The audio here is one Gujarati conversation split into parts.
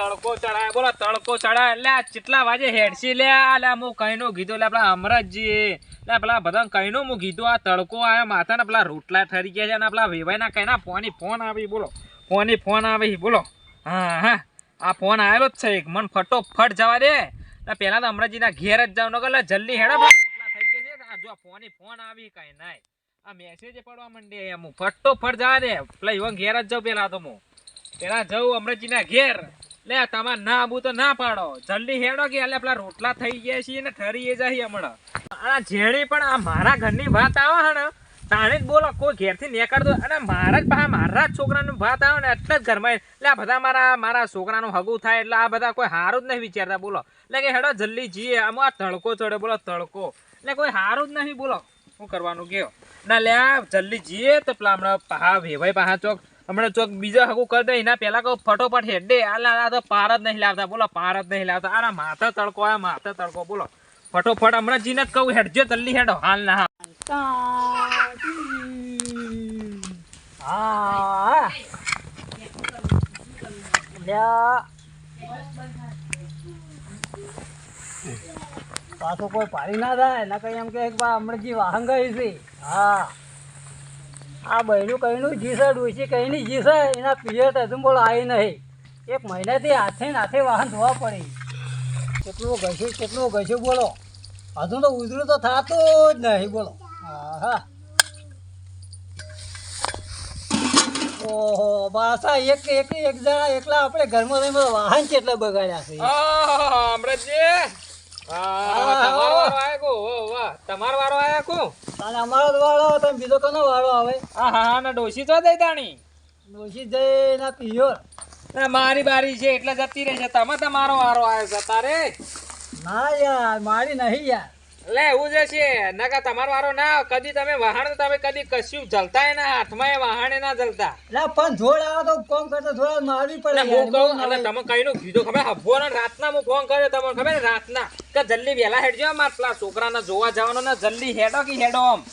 તડકો ચડાય. બોલો, તડકો ચડાય. એટલે કેટલા વાગે હેડસી લે. એટલે હું કઈનું કીધું. એટલે આપણા અમરતજી. એટલે પેલા બધા કઈનું હું કીધું. આ તડકો આવ્યો માથાના પેલા રોટલા ઠરી ગયા છે અને પેલા વેવાઈના કઈના ફોની ફોન આવી. બોલો, ફોની ફોન આવી. બોલો. હા હા. આ ફોન આવેલો જ છે એક. મન ફટોફટ જવા દે. પહેલા તો અમરજીના ઘેર જ જાવ એટલે જલ્દી હેડા. થઈ ગયા છે. જો ફોની ફોન આવી કઈ નાય. આ મેસેજ પડવા માંડે એમ ફટોફટ જવા દે. પેલા ઘેર જ જાઉં પેલા તો હું પેલા જવું અમરજીના ઘેર. લે, તમારે ના આબુ તો ના પાડો. જલ્દી હેડો કે એટલે પેલા રોટલા થઈ ગયા છીએ ને ઠરી જાય હમણાં. આ જેણી પણ આ મારા ઘરની વાત આવે છે ને, તાણે જ બોલો, કોઈ ઘેરથી નીકળતો અને મારા જ પાછા મારા જ છોકરાનું વાત આવે ને એટલે જ ઘરમાં એટલે આ બધા મારા મારા છોકરાનું હગું થાય એટલે આ બધા કોઈ સારું જ નહીં વિચારતા, બોલો. એટલે કે હેડો, જલ્દી જઈએ. આમ આ તડકો ચડે, બોલો, તડકો. એટલે કોઈ સારું જ નહીં, બોલો. શું કરવાનું, કયો? ના, લે, આ જલ્દી જઈએ તો પેલા હમણાં પહા વેવાય પહા ચોક હમણાં ચોક બીજા હકું કરી દે, એના પહેલા કહું ફટોફટ હેડે. આ તો પાર જ નહીં લાવતા. બોલો, પાર જ નહીં લાવતા. આના માથા તડકો આ માથા તડકો. બોલો, ફટોફટ હમણાં જીને જ કહું, હેડજો તલ્લી હેડો. હાલ ના પાછું કોઈ પાડી ના થાય. ના કઈ એમ કે હમણાં જી વાહન ગઈ છે. હા. આ બહેનું કહીનું જીસે ડોસી કહીની જીસે એના પિયર હજુ બોલો આવી નહીં. એક મહિનાથી હાથે હાથે વાહન ધોવા પડી. કેટલું ઘસ્યું કેટલું ઘસ્યું બોલો. હજુ તો ઉધરું તો થતું જ નહીં બોલો. હા ઓહો બાસા એક એક એક જણા એકલા આપણે ઘરમાં રહીને વાહન કેટલા બગાડ્યા છે? આહ, અમરતજી તમારો વારો આયો કો? તમારો વારો આયો કો? અને અમારો વાળો તમે તો બીજો કોનો વાળો આવે? હા હા અને ડોશી તો દઈ તાણી જઈ ના પિયોર. ના, મારી બારી છે એટલે જતી રહેશે. તમે તમારો વારો આવ્યો છે તારે. ના યાર મારી નહીં યાર. લે એવું જ છે નકા તમારો વારો ના કદી તમે વાહણ તમે કદી કશું જલતા ના હાથમાં એ વાહણે ના જલતા. લે પણ જોડ આવે તો કોમ કરતા જોડ મારવી પડે હું કહું અને તમે કઈનું કીધું ખબર? હભો ને રાતના હું ફોન કર્યો તમને ખબર? ને રાતના. કે જલ્દી વહેલા હેડજો મારા છોકરાને જોવા જવાનો ને જલ્દી હેડો કે હેડો આમ.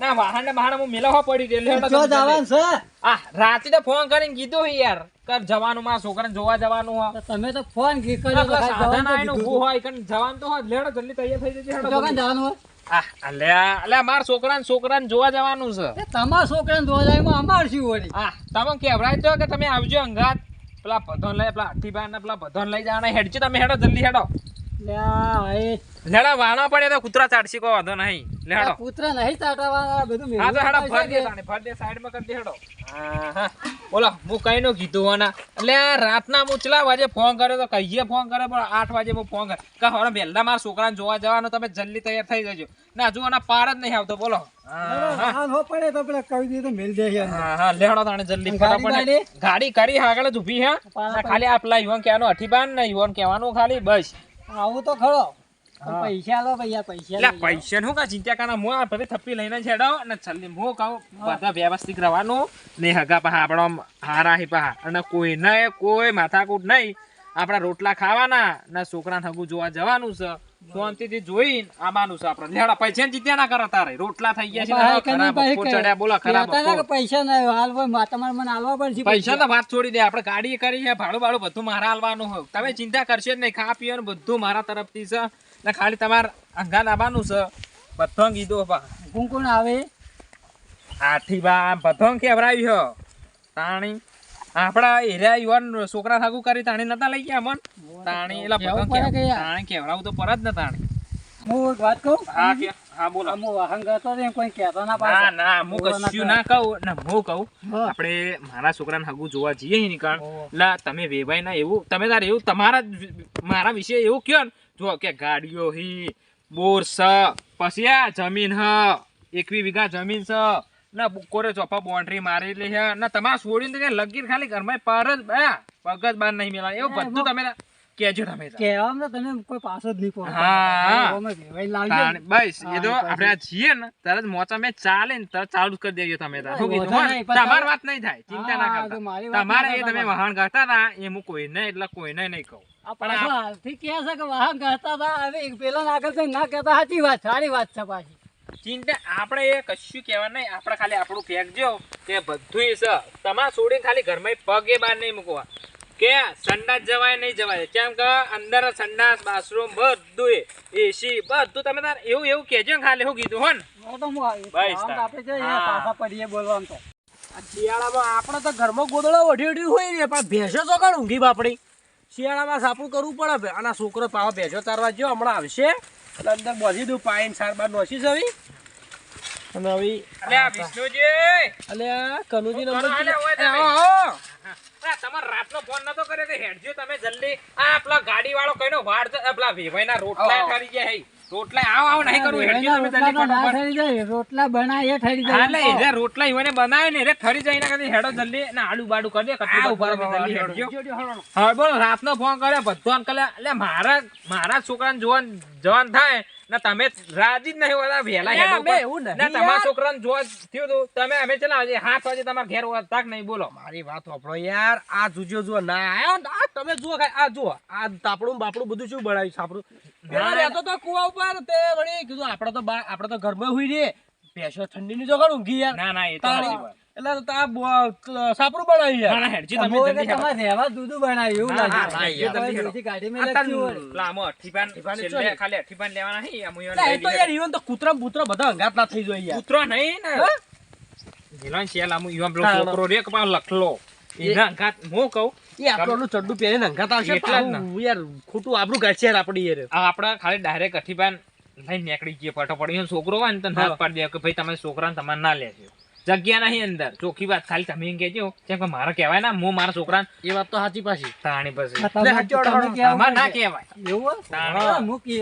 ના વાહન ને બહાર હું મેલવા પડી ગયેલો જો જવાનું છે. આ રાતે તો ફોન કરીને કીધું યાર કર જવાનું મારા છોકરાને જોવા જવાનું હોય. તમે તો ફોન કી કર્યો તો સાધન તો આવીને હોય કણ જવાનું તો હોય લેડો જલ્દી તૈયાર થઈ જજે હેડો તો જવાનું હોય. આહ, અલ્યા અલ્યા મારા છોકરાને છોકરાને જોવા જવાનું છે. એ તમારા છોકરાને જોવા જાય અમાર શું વળી આ તમે કહેવરાય તો કે તમે આવજો અંગાત. પેલા બધોન લઈ પેલા ને પેલા બધોન લઈ જવાના હેડજો તમે હેડો જલ્દી હેડો. લેડા વાણા પડે તો કૂતરા ચાડશી કો વાંધો નહીં. લેડો. કૂતરા નહીં ચાટવાના બધું હા તો હેડો ફર દે પડશે ફર દે સાઈડમાં કર દે હેડો હા હા બોલો હું કઈ નો કીધું હોના? એટલે રાતના હું ચલા વાજે ફોન કર્યો તો કહીએ ફોન કરે પણ આઠ વાજે હું ફોન કર કે હવે વહેલા મારા છોકરાને જોવા જવાનું તમે જલ્દી તૈયાર થઈ જજો. ના હજુ આના પાર જ નહીં આવતો બોલો. હા હા હા હો પડે તો પેલા કહી દીધું તો મેલ દે હા હા લેડો તાણે જલ્દી ગાડી ફટાફટ. ગાડી? ગાડી? કરી આગળ જ ઊભી હે. ખાલી આ પેલા યુવાન કહેવાનું અઠીબાન ને યુવાન કહેવાનું ખાલી બસ. આવું તો ખરો. પૈસા લો ભૈયા પૈસા એટલે પૈસા નું કા ચિંતા કરના? હું આ બધી થપ્પી લઈને છેડો અને છલ્લી હું કહું બધા વ્યવસ્થિત રહેવાનું. ને હગા પા આપણો હારા હી પા અને કોઈ ના કોઈ માથાકૂટ નહીં. આપણા રોટલા ખાવાના ને છોકરાને હગું જોવા જવાનું છે. શાંતિથી જોઈને આવવાનું છે આપણે. લેડા પૈસા ચિંતા ના કરો તારે. રોટલા થઈ ગયા છે ખરાબ ચડ્યા બોલો ખરાબ પૈસા ના હાલ તમારે મને હાલવા પડશે પૈસા તો વાત છોડી દે આપણે ગાડી કરી છે ભાડું ભાડું બધું મારા હાલવાનું હોય. તમે ચિંતા કરશો જ નહીં ખા પીઓ બધું મારા તરફથી છે. ને ખાલી તમારે અંગાત આવવાનું છે. બધો કીધું કોણ કોણ આવે? આઠી બા બધો કેવરાવી તાણી. આપડા એરિયા યુવાન છોકરા થાગું કરી તાણી નતા લઈ ગયા મન. તાણી એલા પતંગ તાણી કેવરાવું તો પર જ ને તાણી. હું વાત કહું? હા કે હા બોલો. હું વાહન કરતો એમ કોઈ કહેતો ના ના પાડે. ના હું કશું ના કહું. ને હું કહું. આપણે મારા છોકરાને હગું જોવા જઈએ હી નીકળ લા તમે વેભાઈ ના એવું. તમે તારે એવું તમારા મારા વિશે એવું કયો ને? જો કે ગાડીઓ હી બોર સ પછી આ જમીન હ એકવી વીઘા જમીન છે ના બુકોરે ચોપા બોન્ડરી મારેલી છે ના તમારે છોડીને કે લગીર ખાલી ઘરમાં પર જ આ પગ જ નહીં મેલા એવું બધું તમે કેજો તમે કેવામ તો તમે કોઈ પાછો જ નહીં હા. બસ એ તો આપણે આ છીએ ને તરત મોચા મેં ચાલે ને તરત ચાલુ કરી દેજો તમે પણ તમારી વાત નહીં થાય ચિંતા ના કરતા. મારી તમારે એ તમે. વહાણ કરતા ના એ હું કોઈને એટલે કોઈને નહીં કહું. પાછો હાલથી છે કે વાહન કરતા હતા હવે પેલા આગળ ના કહેતા સાચી વાત સારી વાત છે પાછી. ચિંતા આપણે એ કશું કહેવા નહીં. આપણે ખાલી આપણું ફેંકજો કે બધું છે. તમારે છોડીને ખાલી ઘરમાં પગે બહાર નહીં મૂકવા. કે સંડાસ જવાય નહીં જવાય. કેમ કે અંદર સંડાસ બાથરૂમ બધું એસી બધું તમે તાર એવું એવું ને ખાલી કીધું હો બસ. આપણે બોલવાનું તો. શિયાળામાં આપણે તો ઘરમાં ગોદડા વઢી વઢી હોય ને પણ ભેંસો તો કાં ઊંઘી બાપડી? શિયાળામાં સાપડું કરવું પડે અને આ છોકરો પાવા ભેંસો તારવા જો હમણાં આવશે. એટલે અંદર બોધી દઉં પાઈન સાર બાર નોસી જવી. અને હવે અલે આ વિષ્ણુજી! અલે આ કનુજી નંબર તમારે રાતનો ફોન નતો કર્યો કે હેડજો તમે જલ્દી. આ પેલા ગાડી વાળો કઈનો વાડ પેલા વેવાઈના રોટલા. ઠરી ગયા હે. રોટલા આવ આવ નહીં કરું હેડજો તમે જલ્દી ફટાફટ. થઈ જાય રોટલા બનાય એ ઠરી જાય. એટલે જાય એ રોટલા ઈવને બનાય ને રે ઠરી જાય ને કદી હેડો જલ્દી. ને આડુ બાડુ કરી દે કટલું ઉપર જલ્દી હેડજો. હા બોલ રાતનો ફોન કર્યો બધો અંકલ એટલે મારા મારા છોકરાને જોવાન જવાન થાય. ને તમે રાજી જ નહીં હોતા વહેલા અલ્યા, હેડો અમે એવું નહીં. ને તમારા છોકરાને જો થયું હતું તમે અમે ચલા આજે સાત વાગે તમારા ઘેર તાક નહીં બોલો. મારી વાત વાપરો યાર આ જુજો જો ના આયો આ તમે જુઓ આ જુઓ આ તાપડું બાપડું બધું શું બનાવ્યું સાપડું પેલા ના, રહેતો તો કુવા ઉપર તે વળી કીધું આપણે તો બા- આપણે તો ઘરમાં હુઈ રે ભેંસો ઠંડીની જો ઘણું ઊંઘી યાર. ના ના એ તો. એટલે તો આ બો- સાપડું બનાવ્યું ના હેડજી તમે તમે જલ્દી તમારે રહેવા દૂધું બનાવ્યું એવું લાગે. હા, હા, જલ્દી ગાડી આ લખ્યું હોય. પેલા આમાં અઠ્ઠીપાન અઠ્ઠીપાન જ છેલ્લે છે. ખાલી અઠ્ઠીપાન લેવાના હી, આમ એ તો યાર ઈવન તો કૂતરા બૂતરા બધા અંગાત ના થઈ જાય યાર. કૂતરો નહીં ને. હા? ગિલોન આમ ઈવોન પેલો છોકરો રે કે લખલો. એના ઘાત હું કહું? એ આપણું ચડ્ડું પહેરીને અંગાત આવશે. એટલા જ પાછું યાર ખોટું આપણું કાઢશે યાર આપણી યાર. આપડા ખાલી ડાયરેક્ટ અઠીપાન લઈને નીકળી ગયો ફટાફટ. છોકરો હોય ને તો ના. પાડી દે કે ભાઈ તમે છોકરાને તમારે ના લેજો. જગ્યા નહીં અંદર. ચોખ્ખી વાત ખાલી તમે એમ કેજો કેમ કે મારે કહેવાય ને હું મારા છોકરાને એ વાત તો સાચી પાછી. તાણી પછી. અમારે ના કહેવાય. એવું? મૂકી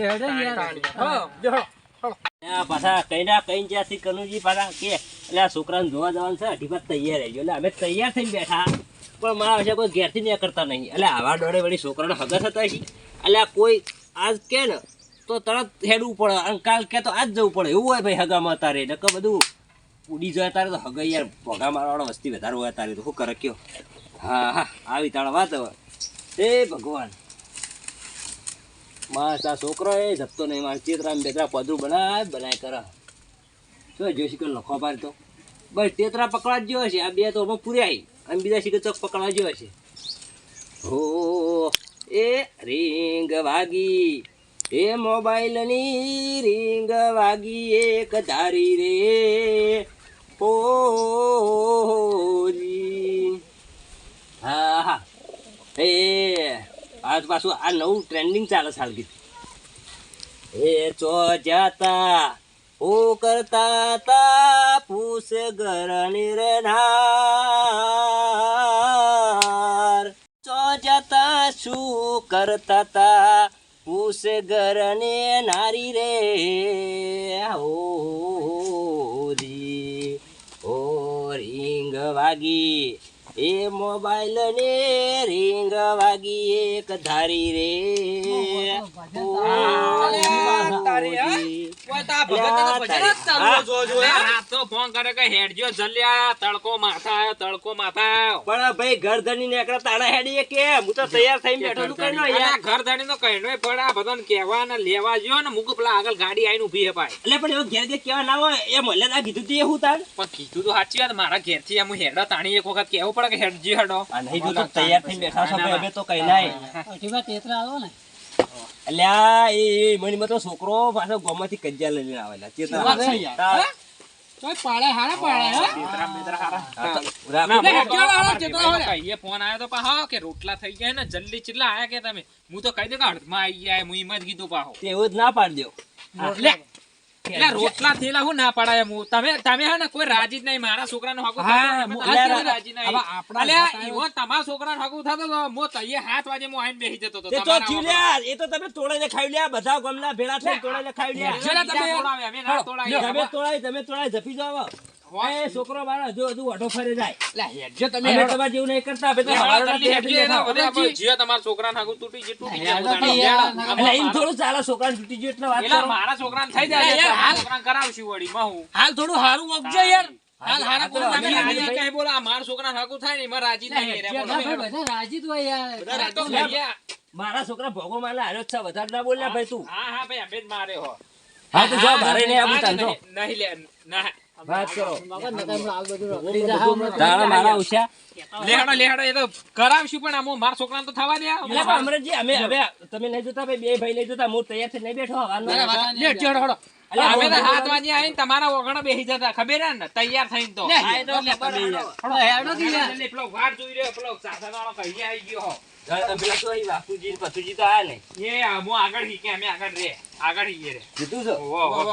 પાછા કઈ ના કઈ જ્યાંથી કનુજી પાછા કે એટલે આ છોકરાને જોવા જવાનું છે અઢી વાત તૈયાર રહેજો. એટલે અમે તૈયાર થઈને બેઠા. પણ મારા વિશે કોઈ ઘેરથી નહીં કરતા નહીં. એટલે આવા ડોળે વળી છોકરાને હગર થતા છે એટલે આ કોઈ આજ કે ને તો તરત હેડવું પડે. અને કાલ કે તો આજ જવું પડે. એવું હોય ભાઈ હગામાં તારે નકર બધું ઉડી જાય તારે તો હગા યાર. ભોગા મારવાળો વસ્તી વધારે હોય તારે તો. શું કરે કયો? હા હા આવી તાળ વાત હવે. એ ભગવાન. માસ આ છોકરો એ જપતો નહીં, મારે ચેતરા બેતરા પદરું બનાય બનાય કરે. જો જોઈ શીખર લખો પાર તો બસ તેતરા પકડા જ છે આ બે તો પૂર્યા અને બીજા શીખર ચોક પકડા જેવા છે હો, એ રીંગ વાગી. એ મોબાઈલની રીંગ વાગી એક ધારી રે. ઓ હા હા. એ, આજ પાછું આ નવું ટ્રેન્ડિંગ ચાલે સાલ ગીત એ ચો જાતા ઓ કરતા તા પૂસ ગરણી રે નાર ચો જાતા, શું કરતા તા પૂસ ગરને નારી રે. ઓ રી ઓ રીંગ વાગી. એ મોબાઈલ ને રીંગ વાગી એક ધારી રે. તારી, આ ભગતને ભજન જ ચાલુ હા? જો જો ફોન કરે કે હેડજો જલ્યા તડકો માથા આવ્યો તડકો માથા. આવ્યો પણ ભાઈ ઘર ને એકલા તાળા હેડીએ કે? હું તો તૈયાર થઈને બેઠો છું કઈ યાર. ઘર ધાડીનો કહેનોય પડે આ બધાને કહેવા ને લેવા જો ને મૂક પેલા આગળ ગાડી આઈને ઊભી હે ભાઈ. એટલે પણ એવું ઘેર ઘેર કેવા ના હોય એ મળે ના કીધું તું એવું તાર? પણ કીધું તો સાચી વાત મારા ઘેરથી આમ હેડો તાણી એક વખત કેવું પડે કે હેડજી હેડો. નહીં તો તૈયાર થઈને બેઠા છો તો કઈ નાય તેતરા આવો ને. એ છોકરો પાછો ગોમાંથી કજ્જા લઈને આવેલા. ચેતના તોય પાડે હારા પાડે હે? બેતરા બેતરા હારા. ના, ફોન તો પાહો કે રોટલા થઈ ગયા ને જલ્દી ચેટલા આયા કે તમે? હું તો કહી દઉં કે અડધમાં આવી ગયા હું એમ જ કીધું પાહો તે એવું જ ના પાડજો એટલે એટલે રોટલા થેલા હું ના પડાય હું તમે તમે હે ને કોઈ રાજી જ નહીં મારા છોકરાનો હકુ થતો મુ- નહીં, રાજી નહીં. હવે આપણા અલ્યા, ઘાટા ઈવો તમારા છોકરાનો હકુ થતો તો મો તઈએ વાગે હું આઈને બેસી જતો તે એ તમે તોડાઈને ખાઈ લ્યા બધા ગમલા ભેળા તોડાઈને ખાઈ લ્યા તમે- તોડાય તમે તોડાય જપી જાવ. એ છોકરો મારો હજુ હજુ ઓઢો ફરે જાય. લે હેડજો તમે. અમે. તમારે જેવું નહીં કરતા અમે તો હેડજો, તમારા છોકરાને તૂટી જે તૂટી જાય, એમ થોડું ચાલે છોકરાને તૂટી જાય એટલે વાત કરો. મારા છોકરાને થઈ જાય હાલ- છોકરાને કરાવશું વળી મહુ હાલ થોડું હારું વગજો યાર. હાલ હારા રાજી કઈ બોલો થાય ને એમાં રાજી નહીં રે, બધા રાજી યાર. બધા રાજી મારા છોકરા ભોગો માલે હાર્યો છે વધારે ના બોલ્યા ભાઈ તું. હા હા ભાઈ અમે જ મારે હો. હા તો જો ભારે નહીં આવું હા, નહીં, નહીં લે ના. વાત કરો મારા ઉછ્યા લેહાડો લેહાડો એ તો કરાવશું પણ આમ મારા છોકરાને તો થવા દે અમરજી અમે હવે તમે નહીં જોતા બે ભાઈ લઈ જોતા હું તૈયાર થઈને નહીં બેઠો હવાનો લે ચડો હડો અલ્યા, અમે તો હાથ વાજી આવીને તમારા વગણ બેસી જતા ખબર ને? તૈયાર થઈને તો. હે. પેલો વાટ જોઈ રહ્યો પેલો સાસણવાળો કહીએ આવી ગયો. પેલા તો અહીં વાસુજી ને તો આયા નહીં એ હું આગળ શીખે અમે આગળ રે આગળ શીખીએ રે કીધું છો.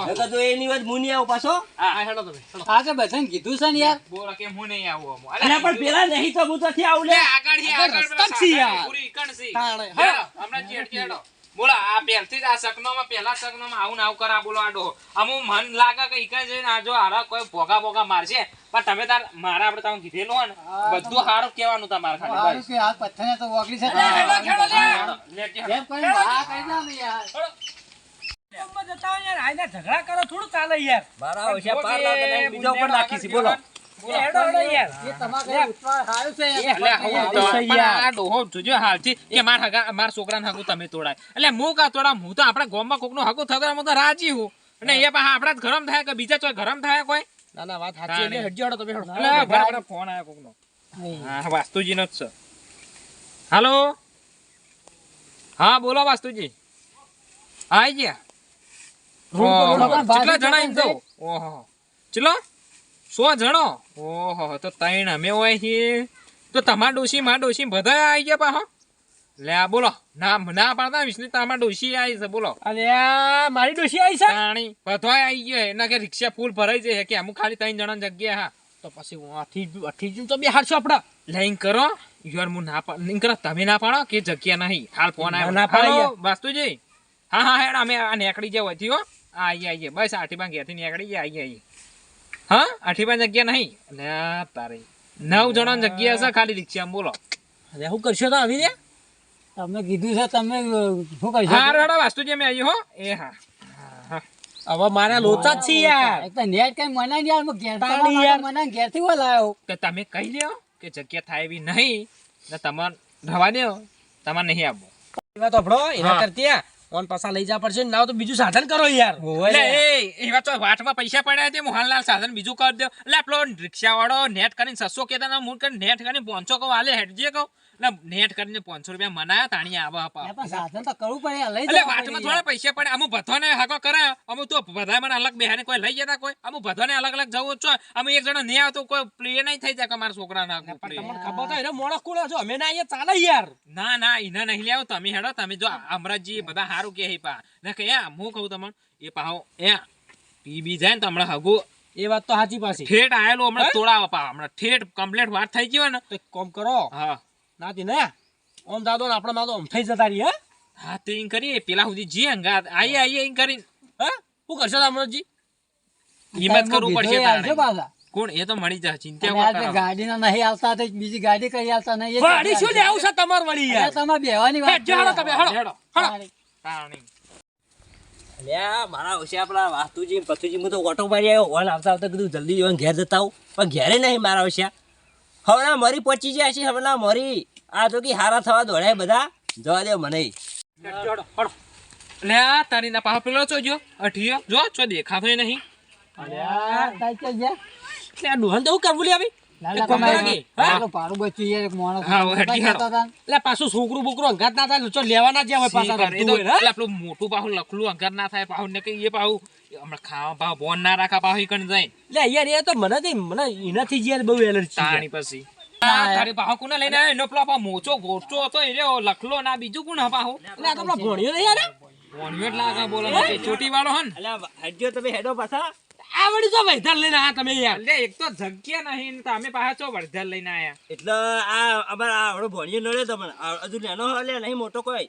નકર તો એની વાત મું નહીં આવું પાછો. હા. હેડો તમે હા કે બધાને કીધું છે ને યાર? બોલો કે હું નહીં આવું આમ. અરે પણ પેલા નહીં તો હું તો થી આવું લે. આગળ હી, આગળ છે સાસણ યાર. પૂરી ઈકણ છે. તાણે. હેડો, હમણાં હેડકી હેડો. બોલો આ પહેલથી જ આ સગનોમાં પહેલા સગનોમાં આવું આવું કરા બોલો આડો અમુક મન લાગે કે ઈકણ જઈને આ જો હારા કોઈ ભોગા ભોગા મારશે. પણ તમે તાર મારા આપણે તમે કીધેલું હોય ને બધું સારું કહેવાનું તમારે ખાલી. કે આ પથ્થરને તો ઓગળી છે. જેમ હેડો. એમ કરી દો ને યાર ઝઘડા કરો થોડું ચાલે યાર. મારા ઓછા પાર લાગે બીજો પર ઉપર બોલો. એ હેડો હેડો યાર. એ તમારે કઈ ઉત્પાદ સારું છે? યાર. એટલે હું તો પણ આ ડોહો જોજો હાલથી કે માર હગા માર છોકરાને હગું તમે તોડાય. એટલે હું કા તોડા હું તો આપણા ગામમાં કોકનું હગું થતા હું તો રાજી હું. અને એ પાછા આપણા જ ગરમ થાય કે બીજા ચોય ગરમ થાય કોઈ? ના ના વાત સાચી તમે ફોન આવ્યો. હા વાસ્તુજીનો જ છે. હાલો? હા બોલો વાસ્તુજી. આઈ ગયા. કેટલા જણા એમ તો? ઓહો. ચલો. સો જણો. ઓહો તો ત્રણ અમે હોય છીએ તો તમારા ડોશી મારા ડોશી બધા આવી ગયા પાહો લે બોલો. ના ના પાડતા વિષ્ણુ તમારા ડોશી આવી છે બોલો. અરે મારી ડોશી આવી છે? પાણી બધા આવી ગયો. એના કે રિક્ષા ફૂલ ભરાઈ જાય કે અમુક ખાલી ત્રણ જણા જગ્યા હા. તો પછી હું જ- આથી જ તો બે હારશો આપડા લાઈન કરો. યાર હું ના પાડ કરો તમે ના પાડો કે જગ્યા નહીં. હાલ ફોન આવ્યો. ના પાડો. વાસ્તુજી હા હા હેડ અમે આ નીકળી જાય હતી હો. આઈએ આઈએ. બસ આઠીમાં ઘેરથી નીકળી જાય આઈએ આઈએ. હા? આઠીમાં જગ્યા નહીં? લે તારી. નવ જણા જગ્યા છે ખાલી રિક્ષામાં બોલો. અરે શું કરશો તો આવી રે તમે કીધું છે તમે શું કરી હા રડો વાસ્તુ જે મેં આવીએ હો. એ હા. હવે મારા લોચા જ છે યાર. એક તો નેટ કઈ મનાય ને યાર હું ઘેર તાળી યાર. મનાય ઘેરથી બોલાયો તો તમે કહી લ્યો કે જગ્યા થાય એવી નહીં. ને તમારે રવા દો તમારે નહીં આવવું. એ વાત આપણો એના કરતી ઓન પાછા લઈ જવા પડશે ને. તો બીજું સાધન કરો યાર. એટલે એ એવા તો વાટમાં પૈસા પડ્યા તે મોહનલાલ સાધન બીજું કરી દો એટલે આપણો રિક્ષા વાળો નેટ કરીને સસ્સો કેતા મૂળ કરીને નેટ કરીને પહોંચો કહો હાલે હેડજે કહો. નેટ કરીને પાંચસો રૂપિયા મનાયા તાણી આવા અપા યાર, પણ સાધન તો કરવું પડે લઈ એટલે વાતમાં થોડા પૈસા પડે. અમુક બધાને હકો કરે. અમુક તો બધા મને અલગ બેહાને કોઈ લઈ જતા કોઈ. અમુક બધાને અલગ અલગ જવું છો. અમે એક જણો નહીં આવતો કોઈ પ્લે નહીં થઈ જાય મારા છોકરા ના તમને ખબર તો એને મોણસ કોણ છો. અમે ના અહીંયા ચાલે યાર. ના ના એને નહીં લેવો તમે હેડો તમે જો અમરાજી બધા સારું કે પા. ને કે હું કહું તમને એ પાહો એ પી બી જાય ને તો હમણાં હગું. એ વાત તો સાચી પાછી. ઠેઠ આયેલું હમણાં? તોડાવા પા. હમણાં ઠેઠ કમ્પ્લેટ વાત થઈ ગયો ને. તો કામ કરો. હા. નાતી ને? ઓમ દાદો ને આપણા માં ઓમ થઈ જતા રહી હા? તે ઈન કરીએ. પેલા સુધી જી અંગાત આઈએ આઈએ ઈન કરીને. હે? શું કરશો અમરજી હિંમત કરવું પડશે પાછા? કોણ? એ તો મળી જાય ચિંતા ના જે કરો. ગાડીના નહીં આવતા તો બીજી ગાડી કઈ આવતા નહીં ગાડી શું લેવું છે તમાર વળી યાર. તમારે બેવાની વાત હેડ, જાડો તમે, હળો હળો. હેડો. તાણી. અલ્યા મારા ઓછા પેલા વાસ્તુજી પથુજી હું તો ઓટો મારી આવ્યો. આવતા આવતા કીધું જલ્દી ઘેર જતા આવું. પણ ઘેરે નહીં મારા ઓછા. હવે ના મરી પહોંચી જાય છે હવે ના મરી. આ તો કે હારા થવા દોડે બધા? જવા દે મને. લે આ તારી ના પાહો પેલો ચોજો અઠિયો જો છો દેખાતોય નહીં. આ ડોહન તો કરવું લે આવી? છોકરું બોકરું અંગાત ના થાય લેવાના જ પેલું મોટું પાહું લખલું અંગાર ના થાય પાહું ને કઈ એ પાહું હમણાં ખાવા ભાવ બોન ના રાખા પાહું ઈકણ જાય. એટલે યાર એ તો મને મને એનાથી જ બહુ એલર્જી તાણી પછી. તારી પાહો કોને લઈને આવ્યો? એનો પેલો મોચો ગોચો હતો એ રહ્યો લખલો ના બીજું કોણ પાહો? એટલે તો પેલો ભણ્યો નહીં યાર? ભણ્યો એટલે આગળ બોલો ચોટી વાળો હન એટલે હજ્યો તમે હેડો પાછા. આવડી તો વૈધાર લઈને આ તમે યાર. એટલે એક તો જગ્યા નહીં ને તમે પાછા વળધર લઈને આયા? એટલે આ અમારા આવડો ભણ્યો નડે તમને આ હજુ નાનો હલે નહીં મોટો કોઈ?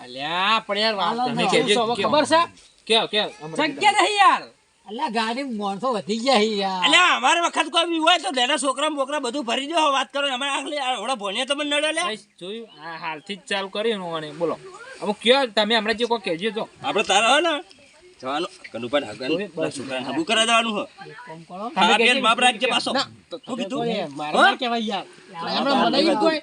અલ્યા પણ યાર વાત તમે. ખબર છે? કેવો કે હમણાં જગ્યા નહીં યાર. અલ્યા ગાડી માણસો વધી ગયા યાર. અલ્યા અમારે વખત કોઈ બી હોય તો લેના છોકરા બોકરા બધું ભરી દો વાત કરો. અમારે આગળ આવડો ભણ્યો તમને નડ્યો લે જોયું? આ હાલથી જ ચાલુ કર્યું હું બોલો. અમુક કયો તમે હમણાં જે કોઈ કહેજો તો. આપણે તારા હો ને. જવાનું. કનુભાઈ હગન છોકરાને હગું કરાવી દેવાનું હો. હા બેન બાપ રાખજે પાછો. શું કીધું? મારે કહેવાય યાર. હમણાં મને કોઈ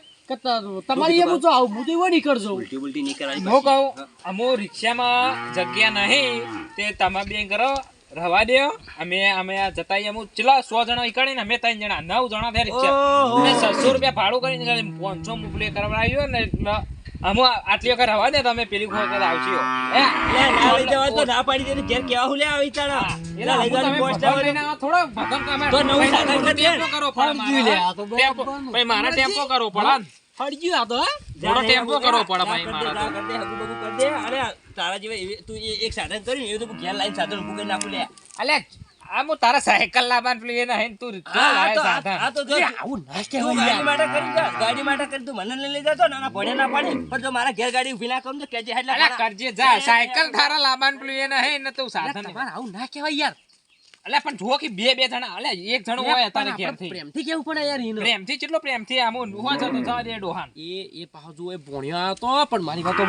તમારી એમ જો આવું બધું વળી કરજો. ઉલટી ઉલટી નહીં કરાવી હું કહું અમુ રિક્ષામાં જગ્યા નહીં તે તમે બે કરો. રવા દે અમે અમે આ જતા. અમુક ચેટલા સો જણા ઈકળીને અમે ત્રણ જણા નવ જણા થયા. ને છસો રૂપિયા ભાડું કરીને પાંચસો મુકલી કરવા આવ્યો ને એટલે અમુ આટલી વખત રવા દે તમે પેલી વખત આવશો હે? લે, ના લઈ જવા તો ના પાડી દે ઘેર કેવા હું લે આવી તારા એલા લઈ જવાની પોસ્ટ આવે થોડો ભગમ તો તો નવું સાધન કરો. ટેમ્પો કરવો પડે ફરજી લે, આ તો ટેમ્પો. બરાબર. ભાઈ મારે ટેમ્પો કરવો પડે ને. ફળજ્યું આ તો હે? થોડો ટેમ્પો કરવો પડે ભાઈ મારા તો દે, ના હગું બગું કર દે. અરે, તારા જેવા તું એક સાધન કરી ને, તો ઘેર લાઈન સાધન ઊભું કરી નાખું લે. અલે આ હું તારા સાયકલ લાવવાનું પેલી એને હઈને તું સાધન. આ તો જો આવું ના તું ગાડી માટે કરી જા. ગાડી માટે કરી તું મને લઈ લઈ જતો ના ભણે ના પાડી પણ જો મારા ઘેર ગાડી ઊભી ના કરું તો કેજે એટલે કરજે જા સાયકલ તારા લાવવાનું પેલી એને હઈને તું સાધન આવું ના કહેવાય યાર અલ્યા પણ જુઓ કે બે બે જણા અલ્યા એક જણો હોય તારે ઘેરથી પ્રેમથી કેવું પડે યાર એનો. પ્રેમથી કેટલો પ્રેમથી આમ હું જતો જવા દે ડોહાન. એ એ પાછો જો એ ભોણિયો આવ્યો તો પણ મારી વાત તો.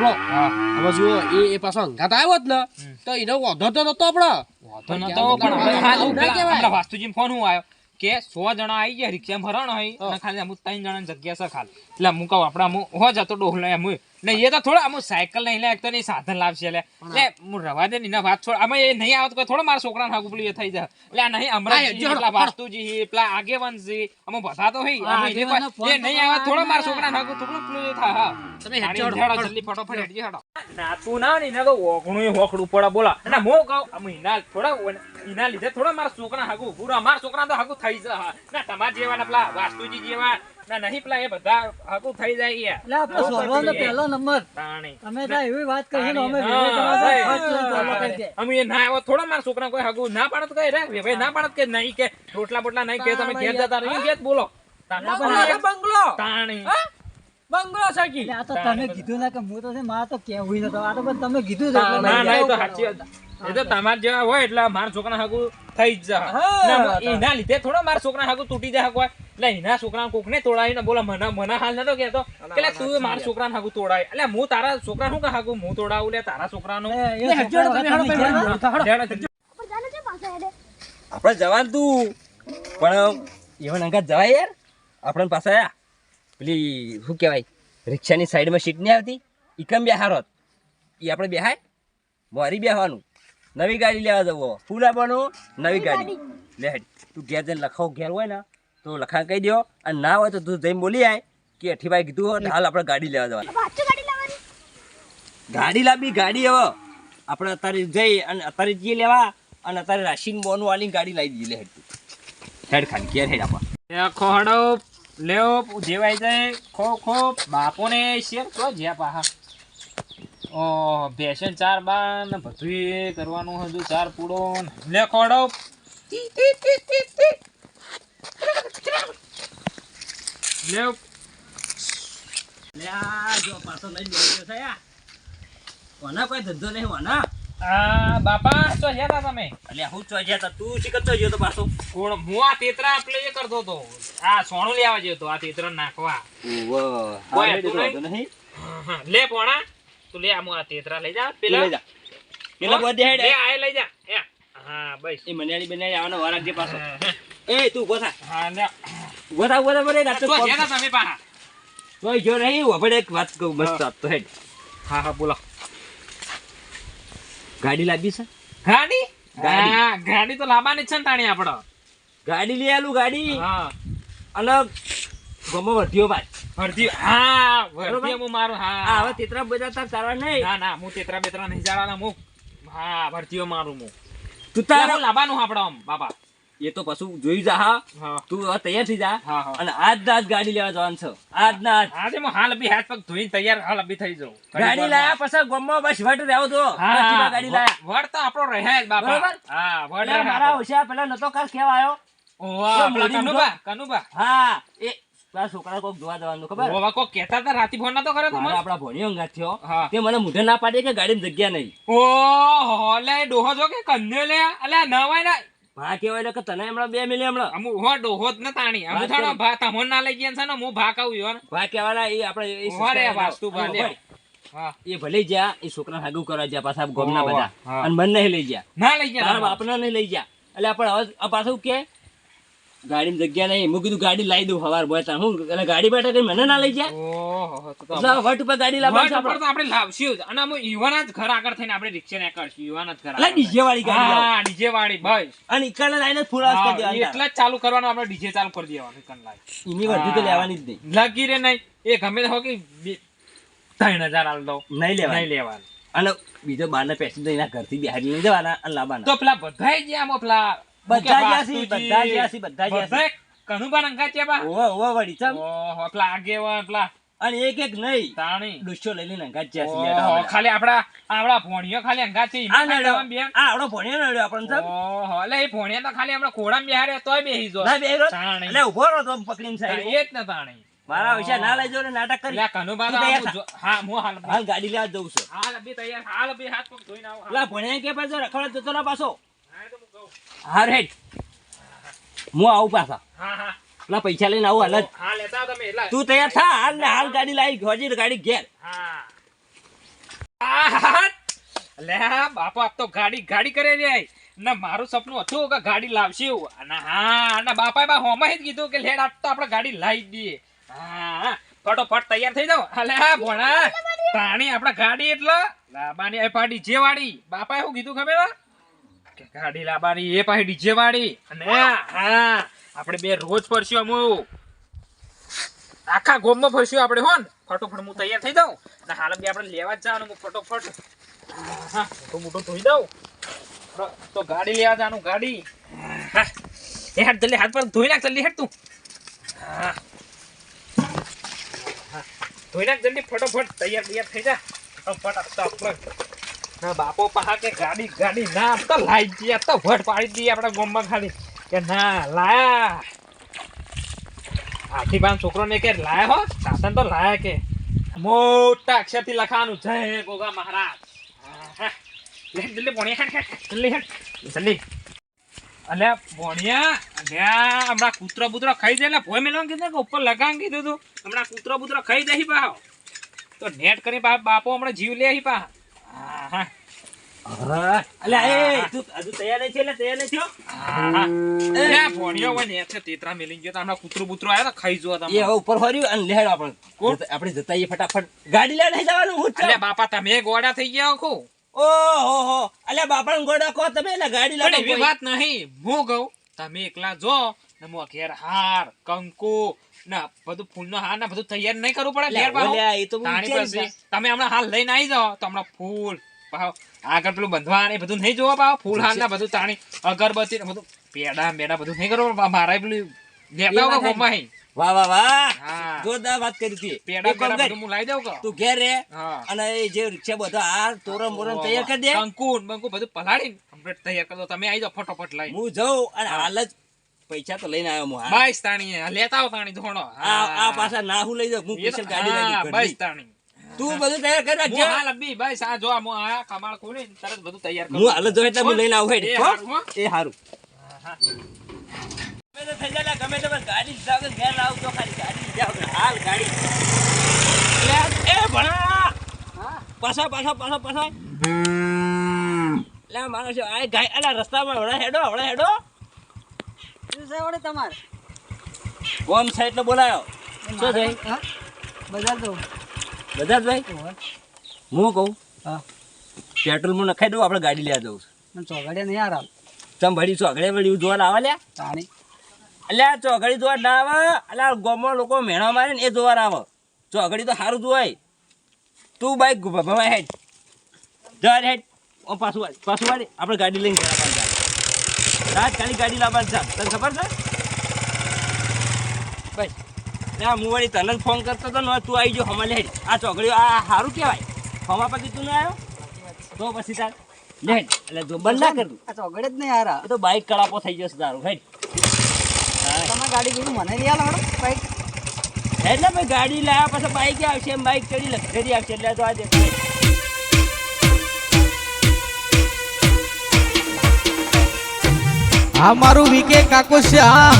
હવે જુઓ એ એ પાછો અંગાત આવ્યો જ ને. તો એનો વધો તો નતો આપણો. વધો નતો પણ. આપણા વાસ્તુજીને ફોન હું આવ્યો કે સો જણા આવી ગયા રિક્ષા ભરણ હોય અને ખાલી અમુક ત્રણ જણાની જગ્યા છે ખાલી. એટલે કહું આપણા હું હો જતો ડોહલો એમ હું ને એ તો થોડો આમ સાયકલ નહીં લે તો નહીં સાધન લાવશે એટલે હું રવા દે ને વાત છોડ અમે એ નહીં આવત કોઈ થોડો મારા છોકરાને હાકુ પેલું એ થઈ જાય. એટલે આ નહીં અમરાજી પેલા વાસ્તુજી પેલા આગેવનજી અમે બધા તો અમે એને એ નહીં આવે થોડો મારા છોકરાને હાકુ થોડું પેલું એ થાય હા. તમે હેડજો, હેડો, હેડો. જલ્દી ફટોફટ હેડજી હેડો. નાતું ના ને તો ઓગણુંય હોકડું પડે બોલા. અને હું કહું અમે એના થોડા એના લીધે થોડા મારા છોકરા હાગું પૂરા અમારા છોકરા તો હાગું થઈ જાય. ના તમારા જેવા પેલા વાસ્તુજી જેવા ના નહીં પેલા એ બધા હાગું થઈ જાય યાર. એટલે આપણે સોરવાનો પહેલો નંબર. તમે ત્યાં એવી વાત કરી ને અમે હા, વિવેક કરવા ભાઈ. ફર્સ્ટ લઈને ચાલુ કરી દે. અમે ના આવ્યો થોડો મારા છોકરા કોઈ હાગું ના પાડત કઈ રે ભાઈ ના પાડત કે નહીં કે રોટલા બોટલા નહીં કે તમે ઘેર જતા રહો ઘેર બોલો. બંગલો, બંગલો. તાણી. બંગલો સાકી આ તો તમે કીધું ના કે હું તો મારે તો કેવું નતો આ તો તમે કીધું ના ના તો સાચી એ તો તમારા જેવા હોય એટલે મારા છોકરા હાગુ થઈ જ જાય ના, એના લીધે થોડો મારા છોકરા હાગુ તૂટી જાય એટલે એના છોકરા કોક ને તોડાવીને બોલો મને મને હાલ નતો કહેતો. કે લે તું મારા છોકરા હાગું તોડાય. એટલે હું તારા છોકરા શું હાગું હું તોડાવું લે તારા છોકરાનું. આપણે જવાનું તું. પણ એવા નંગા જવાય યાર. આપણને પાસે આયા. પેલી શું કહેવાય રિક્ષાની સાઈડમાં સીટ નહીં આવતી? ઈકમ બેહારો હોત એ આપણે બેહાય? મોરી બેહવાનું. નવી ગાડી લેવા જવો. ફૂલ આપવાનું નવી ગાડી. લે તું ઘેર જઈને લખાવ ઘેર હોય ને તો લખાણ કહી દો અને ના હોય તો તું જઈને બોલી આય કે અઠીભાઈ કીધું હોય હાલ આપણે ગાડી લેવા જવાની ગાડી લાવી ગાડી હવે. આપણે અત્યારે જઈ અને અત્યારે જઈએ લેવા અને અત્યારે રાશિન બોનું વાલી ગાડી લાવી દીધી લે હેડ તું. હેડ ખાલી ઘેર હેડ આપા લેવો જેવાય જાય. ખો ખો બાપોને શેર તો જ્યાં પાહા. ઓ ભેસન ચાર બાર ને બધું કરવાનું હજુ ચાર પૂડો. લે ખોડો લેવ લે આ જો પાછો લઈ બેઠો છે આ વના કોઈ ધંધો નહીં વના આ બાપા તો જ્યાં તા તમે? એટલે હું ચો જ્યાં તા? તું શીખતો ગયો તો પાછો? કોણ? હું આ તેતરા આપણે એ કરતો તો આ સોનું લેવા ગયો તો આ તેતરા નાખવા. કોઈ હતું નહીં? લે પોણા. તું લે આમ આ તેતરા લઈ જા. તું પેલા લઈ જા. પેલા બધે હેડ. લે આ લઈ જા. હા બસ. એ મનાળી બનાળી આવવાનો વાર રાખજે પાછો. એ તું ઊભો થા. હા લે ઊભો થા ઊભો થા બોલે તો તમે પાહા. કોઈ જો નહીં આપણે એક વાત કહું મસ્ત વાત હેડ હા. હા બોલો. ગાડી લાવી છે? ગાડી? ગાડી. હા ગાડી તો લાવવાની છે ને તાણી આપડે. ગાડી લઈ આલું ગાડી. હા. અલગ ગમો વધ્યો ભાઈ. ભરતી હા બરોબર? હું મારું હા. હા હવે તેતરા બધા તાર ચાલવા નહીં. ના ના હું તેતરા બેતરા નહીં જાળાના હું. હા ભરતીઓ મારું હું. તું તારે લાવવાનું આપડે આમ બાપા. એ તો પશુ જોઈ જા હા. તું તૈયાર થઈ જા. અને આજ ના આજ ગાડી લેવા જવાનું છે. આજ ના આજ આજે હું હાલ બી હાથ પગ ધોઈને તૈયાર હાલ બી થઈ જાઉં. ગાડી લાયા પછી ગમમાં બસ વટ રહેવો તો. ગાડી લાયા. વટ તો આપણો રહે જ બાપા. બરોબર? હા વટ મારા હોશિયાર પેલા નતો કાલ કેવા આવ્યો? ઓવા, કનુબા કનુભા હા એ છોકરા કોક જોવા જવાનું ખબર? ઓવા કોક કહેતા હતા રાતી ફોન નતો કર્યો મારા તમારે આપડા ભણ્યો અંગાત થયો. તે મને મુઢે ના પાડી કે ગાડીમાં જગ્યા નહીં. ઓ હોલે ડોહો જો કે કન્યો લે. અલ્યા નવાય ના ભા કહેવાય કે તને હમણાં બે મિલી હમણાં. અમુ હો ડોહો જ ન તાણી. અમુ થાણો ભા તમોન ના લઈ ગયા છે ને હું ભા કહું યો ભા એ આપણે એ ઊભા રે, વાસ્તુ ભા લે. ઊભા રે. હા. એ ભલે જ્યાં એ છોકરા હાગુ કરવા જ્યાં પાછા ગોમના બધા. અને મને નહીં લઈ ગયા. ના લઈ ગયા તારા. બાપના નહીં લઈ ગયા. એટલે આપણે હવે પાછું કે ગાડીમાં જગ્યા નહીં. મૂકી કીધું ગાડી લાવી દઉં હવાર બોય હું એટલે ગાડી બેઠા કરી મને ના લઈ જાય. એટલે વટ ઉપર ગાડી ઉપર આપણે. તો આપણે લાવશું જ. અને અમે યુવાના જ ઘર આગળ થઈને આપણે રિક્ષા ને કરશું યુવાના જ ઘર એટલે ડીજે વાળી ગાડી હા ડીજે વાળી બસ. અને ઈકડને લાઈને ફૂલ કરી એટલે જ ચાલુ કરવાનું આપણે ડીજે ચાલુ કરી દેવાનું કન લાઈ એની વર્ધી તો લેવાની જ નહીં. લગી રે નહીં. એ ગમે તો કે બે- ત્રણ હજાર આલ દો નહીં લેવા નહીં લેવાનું. અને બીજો બારના પેસેન્જર એના ઘરથી બિહારી લઈ જવાના અને લાવવાના. તો પેલા બધા આમાં પેલા બધા ગયા છે, બધા ગયા છે, બધા ગયા છે. કનુભા રંગા છે બા. ઓહો ઓહો વડી ચમ. ઓહો પેલા આગેવાન પેલા અને એક એક નહીં તાણી. ડુસ્સો લઈ લઈને અંગાત છે ઓહો, ખાલી આપડા આપડા ભોણિયો ખાલી અંગાત છે આ નડ્યો. આ આપડો ભોણિયો નડ્યો આપણ ચમ. ઓહો એટલે એ ભોણિયા તો ખાલી આપડા ખોડામાં બિહારે તોય બેહી જો. ના બેહી. તાણી. એટલે ઊભો રહો તો પકડીને સાહેબ એ જ ને તાણી. મારા વિશે ના લઈ જાઓ ને નાટક કરી. તો તું આમ જો- હા હું હાલ હાલ ગાડી લેવા જઉં છું. હાલ બે તૈયાર હાલ બે હાથ પગ ધોઈને આવો. લા ભણ્યા કે પાછો રખડવા જતો ના પાછો. તો. હાર હેડ. હું આવું પાછા. પેલા પૈસા લઈને આવું હાલ હા લેતા તમે એટલે તું તૈયાર થા. હાલ ને હાલ ગાડી લાવી હોજી ગાડી ઘેર! લે બાપા આપ તો ગાડી ગાડી કરે રે ના મારું સપનું હતું કે ગાડી લાવશે અને હા અને બાપાએ બા હોમાં જ કીધું કે લેડ તો આપણે ગાડી લાવી દઈએ. હા ફટોફટ તૈયાર થઈ જાવ અલે ભોણા. તાણી આપણે ગાડી એટલે લાબાની પાડી જે વાળી બાપાએ શું કીધું ખબર? ગાડી લાવવાની, એ પાછી ડીજે વાળી. અને હા, આપણે બે રોજ ફરશું અમુક આખા ગોમમાં ફરશું આપણે, હોન. ફટોફટ હું તૈયાર થઈ જાઉં. અને હાલ બી આપણે લેવા જ જવાનું હું ફટોફટ. મોટું મોટું ધોઈ દઉં. તો ગાડી લેવા જવાનું, ગાડી. એ હાથ જલ્દી હાથ પર ધોઈ નાખ જલ્દી હેઠ તું. હા. ધોઈ નાખ જલ્દી, ફટોફટ. તૈયાર તૈયાર થઈ જા. ફટોફટ. ના, બાપો પહા કે ગાડી ગાડી ના તો લાઈ ગયા તો વટ પાડી દઈએ આપણા ગોમમાં ખાલી. કે ના, લાયા. હાથી બાન છોકરો ને કે લાયા હો શાસન તો લાયા કે. મોટા અક્ષરથી લખાવાનું. જય ગોગા મહારાજ. જલ્દી ભણ્યા જલ્દી જલ્દી. અલ્યા ભણ્યા અલ્યા હમણાં કૂતરો બૂતરો ખાઈ જાય એટલે ભોય મેલવાનું કીધું કે ઉપર લગામ કીધું તું. હમણાં કૂતરો બૂતરો ખાઈ જાય પાહો. તો નેટ કરી બાપો હમણાં જીવ લે હી પા આહા. અલ્યા એ તું હજુ તૈયાર નહીં છે એટલે તૈયાર નહીં થયો? આહા. અલ્યા ભણ્યો હોય ને છે તેતરા મેલી ગયો તો હમણાં કૂતરો બૂતરો આવ્યો તો ખાઈ જો એ હવે ઉપર ફર્યું અને લેહેડ આપણે. કોણ? જતા- ફટાફટ. ગાડી લઈને નહીં જવાનું બાપા તમે ગોડા થઈ ગયા ખો ઓહો હો. અલ્યા બાપાને ગોડા કહો તમે એટલે ગાડી લાવો એવી વાત નહીં. હું કહું તમે એકલા જો ને ઘેર હાર કંકુ ને બધું ફૂલનો હાર ને બધું તૈયાર નહીં કરવું પડે. એ તો તમે હમણાં હાલ લઈને આવી જાઓ તો હમણાં ફૂલ પાછું આગળ પેલું બંધવા ને એ બધું નહીં જોવા પાછું ફૂલ હાર ને બધું તાણી અગરબત્તી બધું પેડા મેડા બધું નહીં કરવું મારા પેલું લેતા આવો ગોમાં. વાહ વાહ વાહ. જોરદાર વાત કરી હતી. પેડા પેડા હું લાવી દઉં તું ઘેર રે અને એ જે રિક્ષા બધા હાર તોરમ બોરમ તૈયાર કરી દે. કંકુ બંકુ બધું પલાળી કમ્પ્લીટ તૈયાર કરી દો. તમે આવી જાઓ ફટોફટ લઈ હું જઉં અને હાલ જ પૈસા તો લઈને આવ્યો હું. બાઈસ તાણી લેતા આવ તાણી ધોણો આ આ પાછા ના હું લઈ જાઉં હું સ્પેશિયલ ગાડી હા, બસ તાણી. તું બધું તૈયાર કરી હું રાખજે હા લબ્બી બસ આ જો હું આ કમાળ ખોલી તરત બધું તૈયાર કરું. હું હાલ જો એટલે હું લઈને આવું હેડ. એ હો? હારું, હો. ગમે તો થઈ જાય, ગમે તો બસ ગાડી જાવ ઘેર લાવ તો ખાલી ગાડી જાવ હાલ ગાડી એ ભણા પાછા પાછા પાછો પાછા લે છે આ ગાય અલા રસ્તામાં હવડા હેડો હવડા હેડો શું છે વળી તમારે. કોમ સાઈડ નો બોલાયો. શું છે? બજાર ભાઈ હું કહું? હા. પેટ્રોલ નખાઈ દઉં આપણે ગાડી લેવા જવું મને ચોગાડે નહીં આરામ ચમ ભડી ચોગડે વળી જોવા લાવા લ્યા. તાણી. અલ્યા ચોગડી જોવા ના આવે. અલ્યા ગામમાં લોકો મેળા મારે ને એ જોવા આવે. ચોગડી તો સારું જોવાય તું બાઈક ભમાય હેડ. જા હેડ. ઓ પાછું પાછું વાળી આપણે ગાડી લઈને ઘરે જાય ગાડી લાવવાની છે. તને ખબર છે? બસ ના હું વળી તને જ ફોન કરતો હતો ને તું આવી ગયો હમણાં લેડ આ ચોકડીઓ આ સારું કહેવાય. હમા પછી તું ના આવ્યો? તો પછી તાર લેડ એટલે જો બંધ ના કરું. આ ચોકડે જ નહીં આ એ તો બાઇક કડાપો થઈ જશે તારું હેડ. તમે ગાડી કીધું મને નહીં આવે બાઈક એટલે ભાઈ ગાડી લાવ્યા પછી બાઇક આવશે એમ બાઇક ચડી લક્ઝરી આવશે. એટલે તો આજે આ મારું વીકે કાકો છે હા